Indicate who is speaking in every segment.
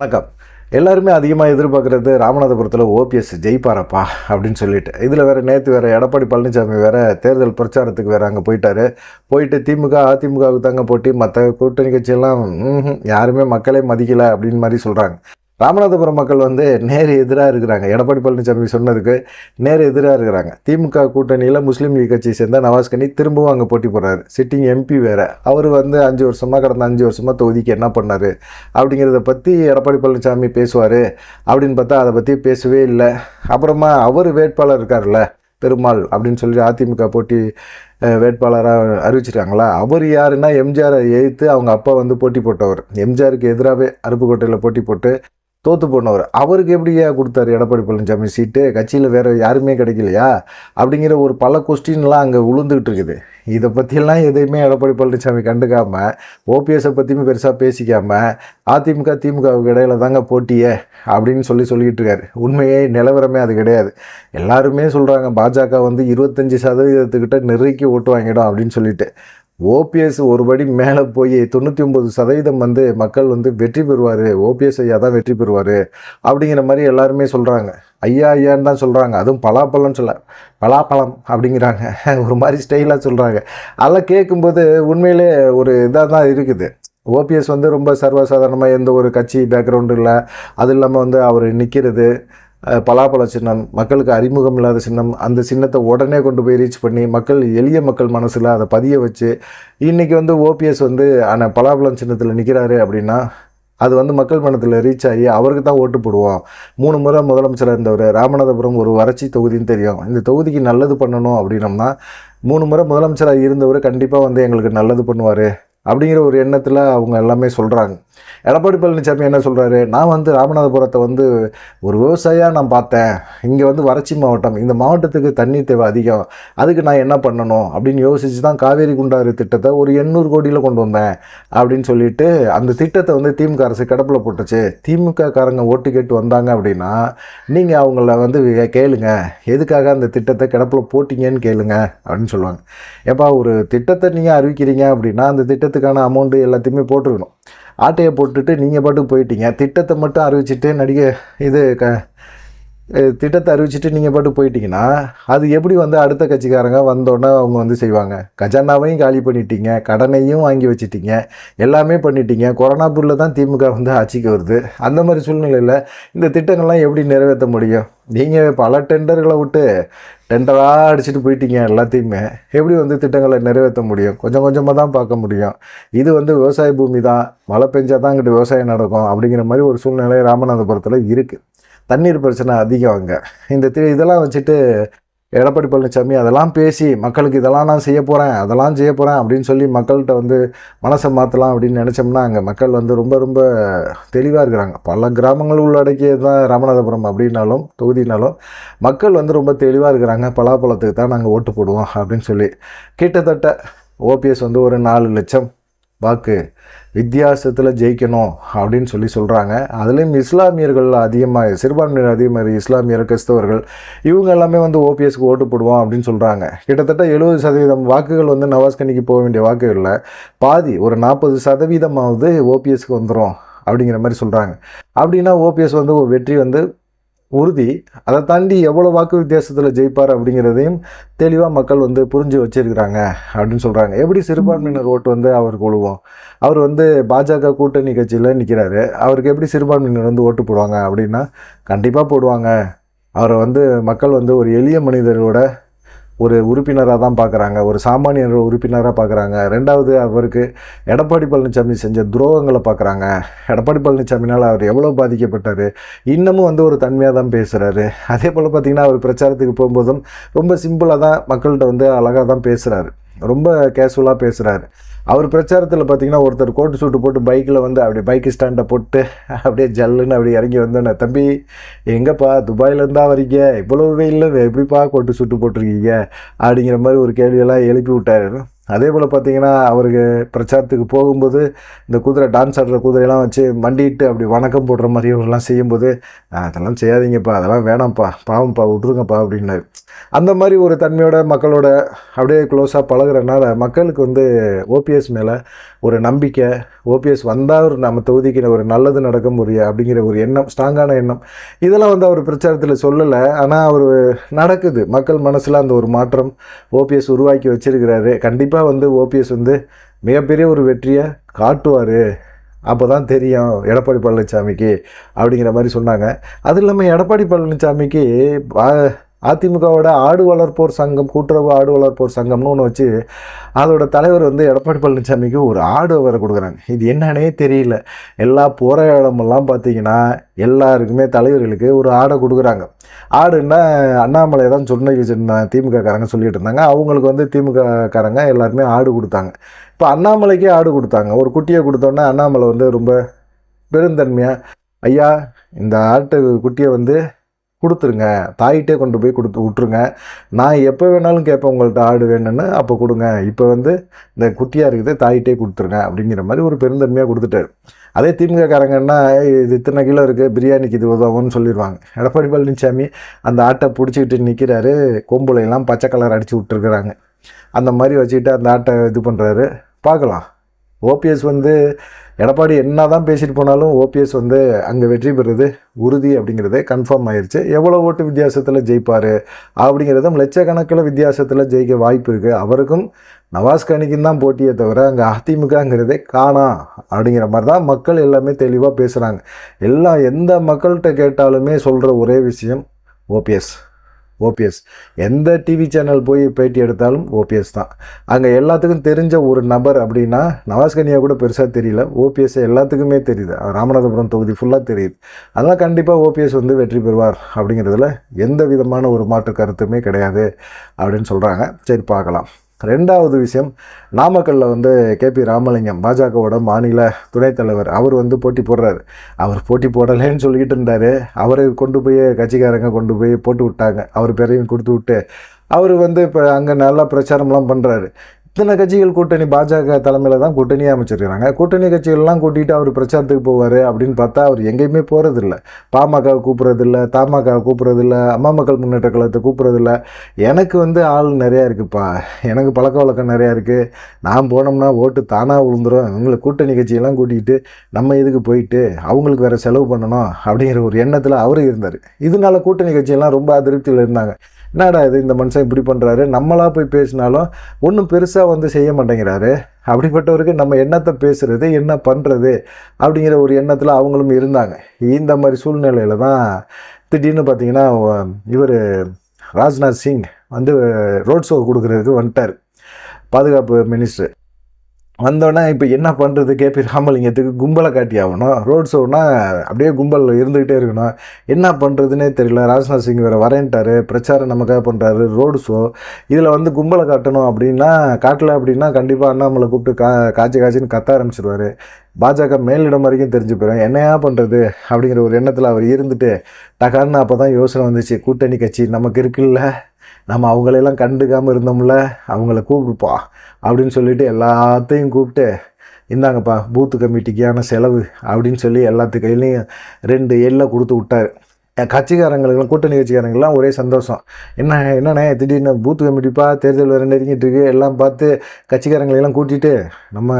Speaker 1: வணக்கம். எல்லாருமே அதிகமாக எதிர்பார்க்குறது ராமநாதபுரத்தில் ஓபிஎஸ் ஜெயிப்பாரப்பா அப்படின்னு சொல்லிட்டு. இதில் வேறு நேற்று வேறு எடப்பாடி பழனிசாமி வேறு தேர்தல் பிரச்சாரத்துக்கு வேறு அங்கே போயிட்டாரு. போயிட்டு திமுக அதிமுகவுக்கு தாங்க போட்டி. மற்ற கூட்டணி கட்சியெல்லாம் யாருமே மக்களே மதிக்கலை அப்படின்னு மாதிரி சொல்கிறாங்க ராமநாதபுரம் மக்கள் வந்து நேர் எதிராக இருக்கிறாங்க. எடப்பாடி பழனிசாமி சொன்னதுக்கு நேர் எதிராக இருக்கிறாங்க. திமுக கூட்டணியில் முஸ்லீம் லீக் கட்சியை சேர்ந்த நவாஸ் கனி திரும்பவும் அங்கே போட்டி போடுறாரு. சிட்டிங் எம்பி வேறு. அவர் வந்து அஞ்சு வருஷமாக கடந்த அஞ்சு வருஷமாக தொகுதிக்கு என்ன பண்ணார்? அப்படிங்கிறத பற்றி எடப்பாடி பழனிசாமி பேசுவார். அப்படின்னு பார்த்தா அதை பற்றி பேசவே இல்லை. அப்புறமா அவர் வேட்பாளர் இருக்கார்ல பெருமாள் அப்படின்னு சொல்லி அதிமுக போட்டி வேட்பாளராக அறிவிச்சிருக்காங்களா அவர் யாருன்னா எம்ஜிஆரை எதிர்த்து அவங்க அப்பா வந்து போட்டி போட்டவர். எம்ஜிஆருக்கு எதிராகவே அருப்புக்கோட்டையில் போட்டி போட்டு தோத்து போனவர். அவருக்கு எப்படியா கொடுத்தாரு எடப்பாடி பழனிசாமி சீட்டு கட்சியில் வேறு யாருமே கிடைக்கலையா? அப்படிங்கிற ஒரு பல கொஸ்டின்லாம் அங்கே உளுந்துக்கிட்டு இருக்குது. இதை பற்றியெல்லாம் எதையுமே எடப்பாடி பழனிசாமி கண்டுக்காமல் ஓபிஎஸை பற்றியுமே பெருசாக பேசிக்காமல் அதிமுக திமுகவுக்கு இடையில தாங்க போட்டியே அப்படின்னு சொல்லி சொல்லிக்கிட்டு இருக்காரு. உண்மையே நிலவரமே அது கிடையாது. எல்லாருமே சொல்கிறாங்க பாஜக வந்து இருபத்தஞ்சி சதவீதத்துக்கிட்ட நெருக்கி ஓட்டு வாங்கிடும் அப்படின்னு சொல்லிட்டு. ஓபிஎஸ் ஒருபடி மேலே போய் தொண்ணூற்றி ஒம்பது சதவீதம் வந்து மக்கள் வந்து வெற்றி பெறுவார். ஓபிஎஸ் ஐயா தான் வெற்றி பெறுவார். அப்படிங்கிற மாதிரி எல்லாருமே சொல்கிறாங்க ஐயா ஐயான்னு தான் சொல்கிறாங்க அதுவும் பலாப்பழம்னு சொல்ல பலாப்பழம் அப்படிங்கிறாங்க. ஒரு மாதிரி ஸ்டைலாக சொல்கிறாங்க அதெல்லாம் கேட்கும்போது உண்மையிலே ஒரு இதாக தான் இருக்குது. ஓபிஎஸ் வந்து ரொம்ப சர்வசாதாரணமாக எந்த ஒரு கட்சி பேக்ரவுண்டு இல்லை. அது இல்லாமல் வந்து அவர் நிற்கிறது பலாப்பழ சின்னம் மக்களுக்கு அறிமுகம் இல்லாத சின்னம் அந்த சின்னத்தை உடனே கொண்டு போய் ரீச் பண்ணி மக்கள் எளிய மக்கள் மனசில் அதை பதிய வச்சு இன்றைக்கி வந்து ஓபிஎஸ் வந்து ஆனால் பலாப்பழம் சின்னத்தில் நிற்கிறாரு அப்படின்னா அது வந்து மக்கள் மனத்தில் ரீச் ஆகி அவருக்கு தான் ஓட்டு போடுவோம். மூணு முறை முதலமைச்சராக இருந்தவர் ராமநாதபுரம் ஒரு வறட்சி தொகுதின்னு தெரியும். இந்த தொகுதிக்கு நல்லது பண்ணணும் அப்படின்னம்னா மூணு முறை முதலமைச்சராக இருந்தவர் கண்டிப்பாக வந்து எங்களுக்கு நல்லது பண்ணுவார் அப்படிங்கிற ஒரு எண்ணத்தில் அவங்க எல்லாமே சொல்கிறாங்க எடப்பாடி பழனிசாமி என்ன சொல்கிறாரு நான் வந்து ராமநாதபுரத்தை வந்து ஒரு விவசாயியாக நான் பார்த்தேன். இங்கே வந்து வறட்சி மாவட்டம். இந்த மாவட்டத்துக்கு தண்ணீர் தேவை அதிகம். அதுக்கு நான் என்ன பண்ணணும்? அப்படின்னு யோசித்து தான் காவேரி குண்டாறு திட்டத்தை ஒரு எண்ணூறு கோடியில் கொண்டு வந்தேன் அப்படின்னு சொல்லிட்டு அந்த திட்டத்தை வந்து திமுக அரசு கிடப்பில் போட்டுச்சு. திமுக காரங்க ஓட்டு கேட்டு வந்தாங்க அப்படின்னா நீங்கள் அவங்கள வந்து கேளுங்க. எதுக்காக அந்த திட்டத்தை கிடப்பில் போட்டிங்கன்னு கேளுங்க அப்படின்னு சொல்லுவாங்க. ஏப்பா ஒரு திட்டத்தை நீங்கள் அறிவிக்கிறீங்க அப்படின்னா அந்த திட்டத்துக்கான அமௌண்ட்டு எல்லாத்தையுமே போட்டிருக்கணும். ஆட்டையை போட்டுட்டு நீங்கள் பாட்டுக்கு போயிட்டீங்க. திட்டத்தை மட்டும் அறிவிச்சிட்டு நடிகை இது க திட்டத்தை அறிவிச்சிட்டு நீங்கள் பாட்டு போயிட்டீங்கன்னா அது எப்படி வந்து அடுத்த கட்சிக்காரங்க வந்தோடனே அவங்க வந்து செய்வாங்க? கஜானாவையும் காலி பண்ணிட்டீங்க கடனையும் வாங்கி வச்சிட்டீங்க எல்லாமே பண்ணிட்டீங்க. கொரோனா பொருளில் தான் திமுக வந்து ஆட்சிக்கு வருது. அந்த மாதிரி சூழ்நிலையில் இந்த திட்டங்கள்லாம் எப்படி நிறைவேற்ற முடியும்? நீங்கள் பல டெண்டர்களை விட்டு டெண்டராக அடிச்சுட்டு போயிட்டீங்க எல்லாத்தையுமே. எப்படி வந்து திட்டங்களை நிறைவேற்ற முடியும்? கொஞ்சம் கொஞ்சமாக தான் பார்க்க முடியும். இது வந்து விவசாய பூமி தான். மழை பெஞ்சால் தான் இங்கிட்டு விவசாயம் நடக்கும் அப்படிங்கிற மாதிரி ஒரு சூழ்நிலை ராமநாதபுரத்தில் இருக்குது தண்ணீர் பிரச்சனை அதிகம் அங்கே. இந்த தி- இதெல்லாம் வச்சுட்டு எடப்பாடி பழனிசாமி அதெல்லாம் பேசி மக்களுக்கு இதெல்லாம் நான் செய்ய போகிறேன் அதெல்லாம் செய்ய போகிறேன் அப்படின்னு சொல்லி மக்கள்கிட்ட வந்து மனசை மாற்றலாம் அப்படின்னு நினச்சோம்னா அங்கே மக்கள் வந்து ரொம்ப ரொம்ப தெளிவாக இருக்கிறாங்க. பல கிராமங்கள் உள்ளடக்கியது தான் ராமநாதபுரம் அப்படின்னாலும் தொகுதினாலும் மக்கள் வந்து ரொம்ப தெளிவாக இருக்கிறாங்க. பலாப்பழத்துக்கு தான் நாங்கள் ஓட்டு போடுவோம் அப்படின்னு சொல்லி. கிட்டத்தட்ட ஓபிஎஸ் வந்து ஒரு நாலு லட்சம் வாக்கு வித்தியாசத்தில் ஜெயிக்கணும் அப்படின்னு சொல்லி சொல்கிறாங்க அதுலேயும் இஸ்லாமியர்கள் அதிகமாக சிறுபான்மையினர் அதிகமாக இஸ்லாமியர் கிறிஸ்தவர்கள் இவங்க எல்லாமே வந்து ஓபிஎஸ்க்கு ஓட்டு போடுவோம் அப்படின்னு சொல்கிறாங்க கிட்டத்தட்ட எழுபது சதவீதம் வாக்குகள் வந்து நவாஸ்கனிக்கு போக வேண்டிய வாக்குகளில் பாதி ஒரு நாற்பது சதவீதமாவது ஓபிஎஸ்க்கு வந்துடும் அப்படிங்கிற மாதிரி சொல்கிறாங்க அப்படின்னா ஓபிஎஸ் வந்து ஒரு வெற்றி வந்து உறுதி. அதை தாண்டி எவ்வளோ வாக்கு வித்தியாசத்தில் ஜெயிப்பார் அப்படிங்கிறதையும் தெளிவாக மக்கள் வந்து புரிஞ்சு வச்சிருக்கிறாங்க அப்படின்னு சொல்கிறாங்க எப்படி சிறுபான்மையினர் ஓட்டு வந்து அவருக்கு விழுவோம் அவர் வந்து பாஜக கூட்டணி கட்சியில் நிற்கிறாரு அவருக்கு எப்படி சிறுபான்மையினர் வந்து ஓட்டு போடுவாங்க அப்படின்னா கண்டிப்பாக போடுவாங்க. அவரை வந்து மக்கள் வந்து ஒரு எளிய மனிதரோட ஒரு உறுப்பினராக தான் பார்க்குறாங்க ஒரு சாமானியர் உறுப்பினராக பார்க்குறாங்க ரெண்டாவது அவருக்கு எடப்பாடி பழனிசாமி செஞ்ச துரோகங்களை பார்க்குறாங்க எடப்பாடி பழனிசாமினால் அவர் எவ்வளோ பாதிக்கப்பட்டார்? இன்னமும் வந்து ஒரு தன்மையாக தான் பேசுகிறாரு அதே போல் பார்த்திங்கன்னா அவர் பிரச்சாரத்துக்கு போகும்போதும் ரொம்ப சிம்பிளாக தான் மக்கள்கிட்ட வந்து அழகாக தான் பேசுகிறாரு ரொம்ப கேஷுவலாக பேசுகிறாரு அவர் பிரச்சாரத்தில் பார்த்தீங்கன்னா ஒருத்தர் கோட்டு சூட்டு போட்டு பைக்கில் வந்து அப்படி பைக்கு ஸ்டாண்டை போட்டு அப்படியே ஜல்லுன்னு அப்படி இறங்கி வந்தோன்னே தம்பி எங்கப்பா? துபாயிலேருந்தா வரீங்க. இவ்வளோ வெயிலில் எப்படிப்பா கோட்டு சூட்டு போட்டிருக்கீங்க? அப்படிங்கிற மாதிரி ஒரு கேள்வியெல்லாம் எழுப்பி விட்டாரு. அதே போல் பார்த்தீங்கன்னா அவருக்கு பிரச்சாரத்துக்கு போகும்போது இந்த குதிரை டான்ஸ் ஆடுற குதிரையெல்லாம் வச்சு மண்டிட்டு அப்படி வணக்கம் போடுற மாதிரி இவரெல்லாம் செய்யும்போது அதெல்லாம் செய்யாதீங்கப்பா அதெல்லாம் வேணாம்ப்பா பாவம்ப்பா விட்ருங்கப்பா அப்படின்னாரு. அந்த மாதிரி ஒரு தன்மையோட மக்களோட அப்படியே க்ளோஸாக பழகுறனால மக்களுக்கு வந்து ஓபிஎஸ் மேலே ஒரு நம்பிக்கை ஓபிஎஸ் வந்தால் ஒரு நம்ம தொகுதிக்கு ஒரு நல்லது நடக்கும் ஒரு அப்படிங்கிற ஒரு எண்ணம் ஸ்ட்ராங்கான எண்ணம் இதெல்லாம் வந்து அவர் பிரச்சாரத்தில் சொல்லலை. ஆனால் அவர் நடக்குது. மக்கள் மனசில் அந்த ஒரு மாற்றம் ஓபிஎஸ் உருவாக்கி வச்சிருக்கிறாரு. கண்டிப்பாக வந்து ஓபிஎஸ் வந்து மிகப்பெரிய ஒரு வெற்றியை காட்டுவார். அப்போ தான் தெரியும் எடப்பாடி பழனிசாமிக்கு அப்படிங்கிற மாதிரி சொன்னாங்க. அது இல்லாமல் எடப்பாடி பழனிசாமிக்கு அதிமுகவோட ஆடு வளர்ப்போர் சங்கம் கூட்டுறவு ஆடு வளர்ப்போர் சங்கம்னு ஒன்று வச்சு அதோட தலைவர் வந்து எடப்பாடி பழனிசாமிக்கு ஒரு ஆடு வேறு கொடுக்குறாங்க. இது என்னன்னே தெரியல. எல்லா போகிற இடமெல்லாம் பார்த்தீங்கன்னா எல்லாருக்குமே தலைவர்களுக்கு ஒரு ஆடை கொடுக்குறாங்க. ஆடுன்னா அண்ணாமலை தான் சொன்ன வச்சுருந்தாங்க திமுக காரங்க சொல்லிட்டு இருந்தாங்க. அவங்களுக்கு வந்து திமுக காரங்க எல்லாருமே ஆடு கொடுத்தாங்க. இப்போ அண்ணாமலைக்கே ஆடு கொடுத்தாங்க. ஒரு குட்டியை கொடுத்தோன்னே அண்ணாமலை வந்து ரொம்ப பெருந்தன்மையாக ஐயா இந்த ஆட்டு குட்டியை வந்து கொடுத்துருங்க. தாயிட்டே கொண்டு போய் கொடுத்து விட்ருங்க நான் எப்போ வேணாலும் கேட்பேன் உங்கள்கிட்ட ஆடு வேணும்னு அப்போ கொடுங்க. இப்போ வந்து இந்த குட்டியாக இருக்குது தாயிட்டே கொடுத்துருங்க அப்படிங்கிற மாதிரி ஒரு பெருந்தன்மையாக கொடுத்துட்டாரு. அதே திமுக காரங்கன்னா இது இத்தனை கிலோ இருக்குது பிரியாணிக்கு இது உதவும்னு சொல்லிடுவாங்க எடப்பாடி பழனிசாமி அந்த ஆட்டை பிடிச்சிக்கிட்டு நிற்கிறாரு கொம்புலையெல்லாம் பச்சை கலர் அடித்து விட்டுருக்குறாங்க. அந்த மாதிரி வச்சுக்கிட்டு அந்த ஆட்டை இது பண்ணுறாரு பார்க்கலாம். ஓபிஎஸ் வந்து எடப்பாடி என்ன தான் பேசிட்டு போனாலும் ஓபிஎஸ் வந்து அங்கே வெற்றி பெறுறது உறுதி அப்படிங்கிறது கன்ஃபார்ம் ஆயிடுச்சு எவ்வளோ ஓட்டு வித்தியாசத்தில் ஜெயிப்பார் அப்படிங்கிறதும் லட்சக்கணக்கில் வித்தியாசத்தில் ஜெயிக்க வாய்ப்பு இருக்குது அவருக்கும் நவாஸ் கணிக்கும் தான் போட்டியே தவிர அங்கே அதிமுகங்கிறதே காணா அப்படிங்கிற மாதிரி தான் மக்கள் எல்லாமே தெளிவாக பேசுகிறாங்க எல்லாம் எந்த மக்கள்கிட்ட கேட்டாலுமே சொல்கிற ஒரே விஷயம் ஓபிஎஸ் ஓபிஎஸ் எந்த டிவி சேனல் போய் பேட்டி எடுத்தாலும் ஓபிஎஸ் தான். அங்கே எல்லாத்துக்கும் தெரிஞ்ச ஒரு நபர் அப்படின்னா நவாஸ்கனியா கூட பெருசாக தெரியல. ஓபிஎஸ் எல்லாத்துக்குமே தெரியுது. ராமநாதபுரம் தொகுதி ஃபுல்லாக தெரியுது. அதனால் கண்டிப்பாக ஓபிஎஸ் வந்து வெற்றி பெறுவார் அப்படிங்கிறதுல எந்த விதமான ஒரு மாற்று கருத்துமே கிடையாது அப்படின்னு சொல்கிறாங்க சரி பார்க்கலாம். ரெண்டாவது விஷயம் நாமக்கல்லில் வந்து கேபி ராமலிங்கம் பாஜகவோட மாநில துணைத் தலைவர் அவர் வந்து போட்டி போடுறாரு. அவர் போட்டி போடலைன்னு சொல்லிக்கிட்டு இருந்தார். அவரை கொண்டு போய் கட்சிக்காரங்க கொண்டு போய் போட்டு விட்டாங்க. அவர் பேரையும் கொடுத்து விட்டு அவர் வந்து இப்போ அங்கே நல்லா பிரச்சாரம்லாம் பண்ணுறாரு இத்தனை கட்சிகள் கூட்டணி பாஜக தலைமையில் தான் கூட்டணியே அமைச்சிருக்கிறாங்க. கூட்டணி கட்சிகள்லாம் கூட்டிகிட்டு அவர் பிரச்சாரத்துக்கு போவார் அப்படின்னு பார்த்தா அவர் எங்கேயுமே போகிறதில்ல பாமகவை கூப்பிட்றதில்ல தமாக கூப்பிட்றதில்ல அம்மா மக்கள் முன்னேற்ற கழகத்தை கூப்பிட்றதில்ல. எனக்கு வந்து ஆள் நிறையா இருக்குப்பா. எனக்கு பழக்க வழக்கம் நிறையா இருக்குது நான் போனோம்னா ஓட்டு தானாக விழுந்துரும் இவங்களை கூட்டணி கட்சியெல்லாம் கூட்டிகிட்டு நம்ம இதுக்கு போயிட்டு அவங்களுக்கு வேறு செலவு பண்ணணும் அப்படிங்கிற ஒரு எண்ணத்தில் அவர் இருந்தார். இதனால கூட்டணி கட்சியெல்லாம் ரொம்ப அதிருப்தியில் இருந்தாங்க. என்னடா இது இந்த மனுஷன் இப்படி பண்ணுறாரு நம்மளாக போய் பேசினாலும் ஒன்றும் பெருசாக வந்து செய்ய மாட்டேங்கிறாரு. அப்படிப்பட்டவருக்கு நம்ம என்னத்தை பேசுகிறது என்ன பண்ணுறது அப்படிங்கிற ஒரு எண்ணத்தில் அவங்களும் இருந்தாங்க. இந்த மாதிரி சூழ்நிலையில் தான் திடீர்னு பார்த்தீங்கன்னா இவர் ராஜ்நாத் சிங் வந்து ரோட் ஷோ கொடுக்குறதுக்கு வந்துட்டார். பாதுகாப்பு மினிஸ்டர் வந்தோடனே இப்போ என்ன பண்ணுறது கேபி ராமலிங்கத்துக்கு கும்பலை காட்டி ஆகணும். ரோட் ஷோனா அப்படியே கும்பல் இருந்துக்கிட்டே இருக்கணும். என்ன பண்ணுறதுனே தெரியல. ராஜ்நாத் சிங் வேறு வரேன்ட்டாரு. பிரச்சாரம் நமக்காக பண்ணுறாரு ரோடு ஷோ இதில் வந்து கும்பலை காட்டணும் அப்படின்னா காட்டலை அப்படின்னா கண்டிப்பாக அண்ணாமலை கூப்பிட்டு கா காய்ச்சி காய்ச்சின்னு கத்த ஆரம்பிச்சிருவாரு. பாஜக மேலிடம் வரைக்கும் தெரிஞ்சு போயிடும் என்னையா பண்ணுறது அப்படிங்கிற ஒரு எண்ணத்தில் அவர் இருந்துட்டு டகான்னு அப்போ தான் யோசனை வந்துச்சு. கூட்டணி கட்சி நமக்கு இருக்குல்ல. நம்ம அவங்களெல்லாம் கண்டுக்காமல் இருந்தோம்ல அவங்கள கூப்பிடுப்பா அப்படின்னு சொல்லிட்டு எல்லாத்தையும் கூப்பிட்டு இந்தாங்கப்பா பூத்து கமிட்டிக்கான செலவு அப்படின்னு சொல்லி எல்லாத்து கையிலையும் ரெண்டு எல்லை கொடுத்து விட்டாரு. கட்சிக்காரங்களுக்கெல்லாம் கூட்டணி கட்சிக்காரங்கெல்லாம் ஒரே சந்தோஷம். என்ன என்னண்ணே திடீர்னு பூத்து கமிட்டிப்பா தேர்தல் வேறு நெருங்கிட்டு இருக்கு எல்லாம் பார்த்து கட்சிக்காரங்களெல்லாம் கூட்டிகிட்டு நம்ம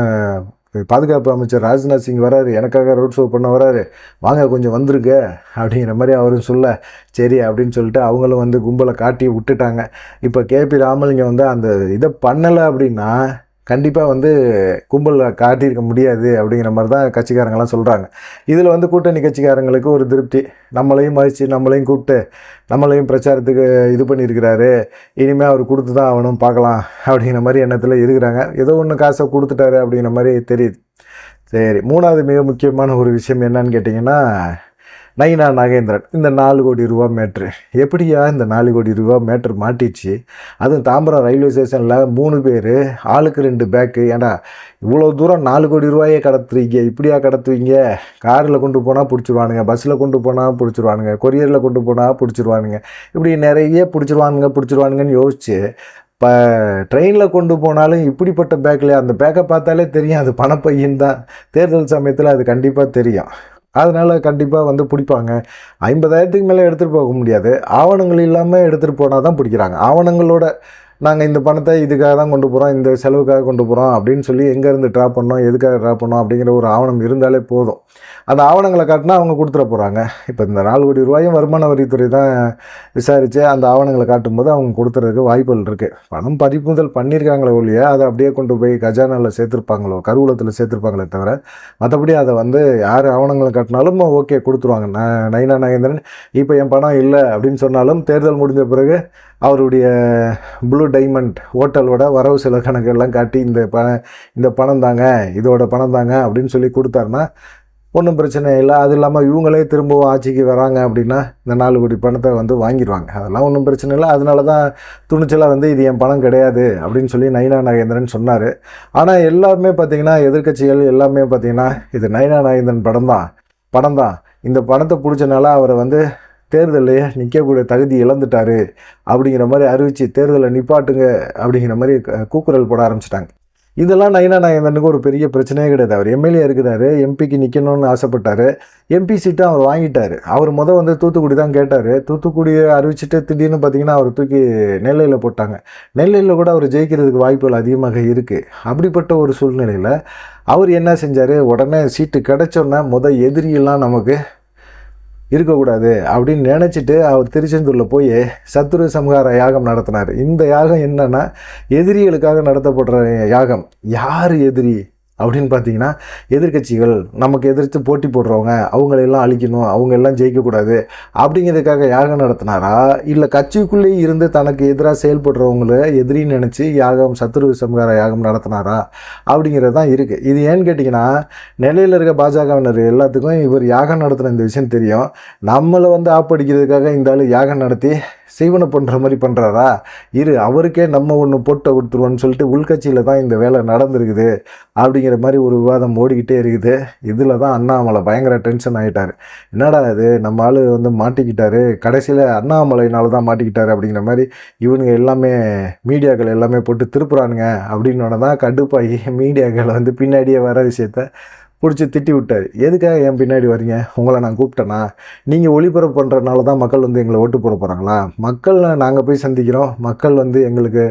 Speaker 1: பாதுகாப்பு அமைச்சர் ராஜ்நாத் சிங் வராரு எனக்காக ரோட் ஷோ பண்ண வராரு. வாங்க கொஞ்சம் வந்துருங்க அப்படிங்கிற மாதிரி அவரும் சொல்ல சரி அப்படின்னு சொல்லிட்டு அவங்களும் வந்து கும்பலை காட்டி விட்டுட்டாங்க. இப்போ கேபி ராமலிங்கம் வந்து அந்த இதை பண்ணலை அப்படின்னா கண்டிப்பாக வந்து கும்பலில் காட்டியிருக்க முடியாது அப்படிங்கிற மாதிரி தான் கட்சிக்காரங்களாம் சொல்கிறாங்க இதில் வந்து கூட்டணி கட்சிக்காரங்களுக்கு ஒரு திருப்தி. நம்மளையும் மதித்து நம்மளையும் கூப்பிட்டு நம்மளையும் பிரச்சாரத்துக்கு இது பண்ணியிருக்கிறாரு. இனிமேல் அவர் கொடுத்து தான் ஆகணும் பார்க்கலாம் அப்படிங்கிற மாதிரி எண்ணத்தில் இருக்கிறாங்க. ஏதோ ஒன்று காசை கொடுத்துட்டாரு அப்படிங்கிற மாதிரி தெரியுது. சரி மூணாவது மிக முக்கியமான ஒரு விஷயம் என்னன்னு கேட்டிங்கன்னா நயினா நாகேந்திரன் இந்த நாலு கோடி ரூபா மேட்ரு எப்படியா இந்த நாலு கோடி ரூபா மேட்ரு மாட்டிச்சு? அதுவும் தாம்பரம் ரயில்வே ஸ்டேஷனில் மூணு பேர் ஆளுக்கு ரெண்டு பேக்கு ஏண்டா இவ்வளோ தூரம் நாலு கோடி ரூபாயே கடத்துறீங்க? இப்படியா கடத்துவீங்க? காரில் கொண்டு போனால் பிடிச்சிருவானுங்க பஸ்ஸில் கொண்டு போனால் பிடிச்சிருவானுங்க கொரியரில் கொண்டு போனால் பிடிச்சிருவானுங்க. இப்படி நிறைய பிடிச்சிருவானுங்க பிடிச்சிருவானுங்கன்னு யோசிச்சு இப்போ ட்ரெயினில் கொண்டு போனாலும் இப்படிப்பட்ட பேக்கில் அந்த பேக்கை பார்த்தாலே தெரியும் அது பணப்பையன் தான். தேர்தல் சமயத்தில் அது கண்டிப்பாக தெரியும். அதனால் கண்டிப்பாக வந்து பிடிப்பாங்க. ஐம்பதாயிரத்துக்கு மேலே எடுத்துகிட்டு போக முடியாது. ஆவணங்கள் இல்லாமல் எடுத்துகிட்டு போனால் தான் பிடிக்கிறாங்க. ஆவணங்களோட நாங்கள் இந்த பணத்தை இதுக்காக தான் கொண்டு போகிறோம் இந்த செலவுக்காக கொண்டு போகிறோம் அப்படின்னு சொல்லி எங்கேருந்து ட்ரா பண்ணோம் எதுக்காக ட்ரா பண்ணோம் அப்படிங்கிற ஒரு ஆவணம் இருந்தாலே போதும். அந்த ஆவணங்களை காட்டினா அவங்க கொடுத்துட போகிறாங்க இப்போ இந்த நாலு கோடி ரூபாயும் வருமான வரித்துறை தான் விசாரித்து அந்த ஆவணங்களை காட்டும்போது அவங்க கொடுத்துறதுக்கு வாய்ப்புகள் இருக்குது பணம் பறிமுதல் பண்ணியிருக்காங்களே ஒழிய அதை அப்படியே கொண்டு போய் கஜானாவில் சேர்த்துருப்பாங்களோ கருவூலத்தில் சேர்த்துருப்பாங்களே தவிர மற்றபடி அதை வந்து யார் ஆவணங்களை காட்டினாலும் ஓகே கொடுத்துருவாங்க. நான் நயனா நாகேந்திரன் இப்போ என் பணம் இல்லை அப்படின்னு சொன்னாலும் தேர்தல் முடிஞ்ச பிறகு அவருடைய ப்ளூ டைமண்ட் ஹோட்டலோட வரவு செலவு கணக்கெல்லாம் காட்டி இந்த பணம் இந்த பணம் தாங்க இதோட பணம் தாங்க அப்படின்னு சொல்லி கொடுத்தாருன்னா ஒன்றும் பிரச்சனை இல்லை. அது இல்லாமல் இவங்களே திரும்பவும் ஆட்சிக்கு வராங்க அப்படின்னா இந்த நாலு கோடி பணத்தை வந்து வாங்கிடுவாங்க. அதெல்லாம் ஒன்றும் பிரச்சனை இல்லை. அதனால தான் துணிச்சலாக வந்து இது என் பணம் கிடையாது அப்படின்னு சொல்லி நயினா நாகேந்திரன் சொன்னார். ஆனால் எல்லாருமே பார்த்தீங்கன்னா எதிர்க்கட்சிகள் எல்லாமே பார்த்தீங்கன்னா இது நயினா நாகேந்திரன் படம் தான். படம் தான். இந்த பணத்தை பிடிச்சனால அவரை வந்து தேர்தலையே நிற்கக்கூடிய தகுதி இழந்துட்டார் அப்படிங்கிற மாதிரி அறிவித்து தேர்தலை நிப்பாட்டுங்க அப்படிங்கிற மாதிரி கூக்குரல் போட ஆரம்பிச்சிட்டாங்க. இதெல்லாம் நயினா நாகேந்திரனுக்கு ஒரு பெரிய பிரச்சனையே கிடையாது. அவர் எம்எல்ஏ இருக்கிறாரு எம்பிக்கு நிற்கணும்னு ஆசைப்பட்டார். எம்பி சீட்டை அவர் வாங்கிட்டார். அவர் முத வந்து தூத்துக்குடி தான் கேட்டார். தூத்துக்குடியை அறிவிச்சிட்டு திடீர்னு பார்த்தீங்கன்னா அவர் தூக்கி நெல்லையில் போட்டாங்க. நெல்லையில் கூட அவர் ஜெயிக்கிறதுக்கு வாய்ப்புகள் அதிகமாக இருக்குது அப்படிப்பட்ட ஒரு சூழ்நிலையில் அவர் என்ன செஞ்சார்? உடனே சீட்டு கிடச்சோன்னே முத எதிரியெல்லாம் நமக்கு இருக்கக்கூடாது அப்படின்னு நினச்சிட்டு அவர் திருச்செந்தூரில் போய் சத்துரு சம்ஹார யாகம் நடத்தினார். இந்த யாகம் என்னென்னா எதிரிகளுக்காக நடத்தப்படுற யாகம். யார் எதிரி? அப்படின்னு பார்த்தீங்கன்னா எதிர்க்கட்சிகள் நமக்கு எதிர்த்து போட்டி போடுறவங்க அவங்களெல்லாம் அழிக்கணும் அவங்க எல்லாம் ஜெயிக்கக்கூடாது அப்படிங்கிறதுக்காக யாகம் நடத்தினாரா? இல்லை கட்சிக்குள்ளேயே இருந்து தனக்கு எதிராக செயல்படுறவங்கள எதிரின்னு நினச்சி யாகம் சத்துரு சம்ஹார யாகம் நடத்தினாரா? அப்படிங்கிறது தான் இருக்குது இது ஏன்னு கேட்டிங்கன்னா நிலையில் இருக்க பாஜகவினர் எல்லாத்துக்கும் இவர் யாகம் நடத்தின இந்த விஷயம் தெரியும். நம்மளை வந்து ஆப்படிக்கிறதுக்காக இந்த ஆள் யாகம் நடத்தி சீவனை பண்ணுற மாதிரி பண்ணுறாரா இரு அவருக்கே நம்ம ஒன்று போட்டை கொடுத்துருவோன்னு சொல்லிட்டு உள்கட்சியில் தான் இந்த வேலை நடந்திருக்குது அப்படிங்கிற மாதிரி ஒரு விவாதம் ஓடிக்கிட்டே இருக்குது. இதில் தான் அண்ணாமலை பயங்கர டென்ஷன் ஆகிட்டார் என்னடா இது? நம்ம ஆள் வந்து மாட்டிக்கிட்டாரு. கடைசியில் அண்ணாமலையினால தான் மாட்டிக்கிட்டாரு அப்படிங்கிற மாதிரி இவனுங்க எல்லாமே மீடியாக்கள் எல்லாமே போட்டு திருப்புறானுங்க அப்படின்னோட தான் கடுப்பாகி மீடியாக்களை வந்து பின்னாடியே வர விஷயத்த பிடிச்சி திட்டி விட்டார். எதுக்காக என் பின்னாடி வரீங்க? உங்களை நான் கூப்பிட்டேனா? நீங்கள் ஒளிபரப்பு பண்ணுறதுனால தான் மக்கள் வந்து எங்களை ஓட்டு போட போகிறாங்களா மக்கள் நாங்கள் போய் சந்திக்கிறோம். மக்கள் வந்து எங்களுக்கு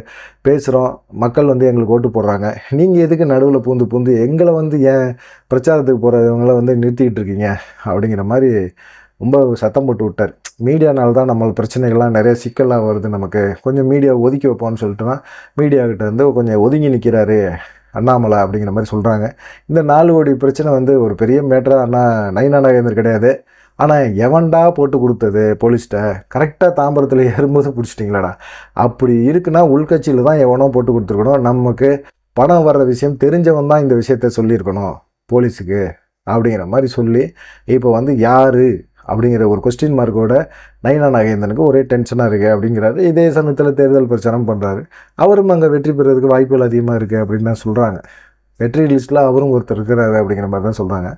Speaker 1: பேசுகிறோம் மக்கள் வந்து எங்களுக்கு ஓட்டு போடுறாங்க. நீங்கள் எதுக்கு நடுவில் பூந்து பூந்து எங்களை வந்து ஏன் பிரச்சாரத்துக்கு போகிறவங்கள வந்து நிறுத்திக்கிட்டு இருக்கீங்க? அப்படிங்கிற மாதிரி ரொம்ப சத்தம் போட்டு விட்டார். மீடியானால தான் நம்ம பிரச்சனைகள்லாம் நிறைய சிக்கலாக வருது நமக்கு. கொஞ்சம் மீடியா ஒதுக்கி வைப்போம்னு சொல்லிட்டுனா மீடியாக்கிட்ட வந்து கொஞ்சம் ஒதுங்கி நிற்கிறாரு அண்ணாமலை அப்படிங்கிற மாதிரி சொல்கிறாங்க இந்த நாலு கோடி பிரச்சனை வந்து ஒரு பெரிய மேட்டராக அண்ணா நைனா நாகேந்தர் கிடையாது. ஆனால் எவன்டா போட்டு கொடுத்தது போலீஸ்கிட்ட கரெக்டாக தாம்பரத்தில் ஏறும்போது பிடிச்சிட்டிங்களாடா? அப்படி இருக்குன்னா உள்கட்சியில் தான் எவனோ போட்டு கொடுத்துருக்கணும். நமக்கு பணம் வர்ற விஷயம் தெரிஞ்சவன் தான் இந்த விஷயத்த சொல்லியிருக்கணும் போலீஸுக்கு அப்படிங்கிற மாதிரி சொல்லி இப்போ வந்து யார் அப்படிங்கிற ஒரு கொஸ்டின் மார்க்கோட நயனா நாகேந்திரனுக்கு ஒரே டென்ஷனாக இருக்குது அப்படிங்கிறாரு. இதே சமயத்தில் தேர்தல் பிரச்சாரம் பண்ணுறாரு அவரும் அங்கே வெற்றி பெறதுக்கு வாய்ப்புகள் அதிகமாக இருக்குது அப்படின்னு தான் சொல்கிறாங்க வெற்றி லிஸ்ட்டில் அவரும் ஒருத்தர் இருக்கிறாரு அப்படிங்கிற மாதிரி தான் சொல்கிறாங்க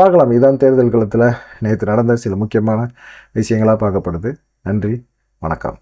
Speaker 1: பார்க்கலாம். இதான் தேர்தல் களத்தில் நேற்று நடந்த சில முக்கியமான விஷயங்களாக பார்க்கப்படுது. நன்றி. வணக்கம்.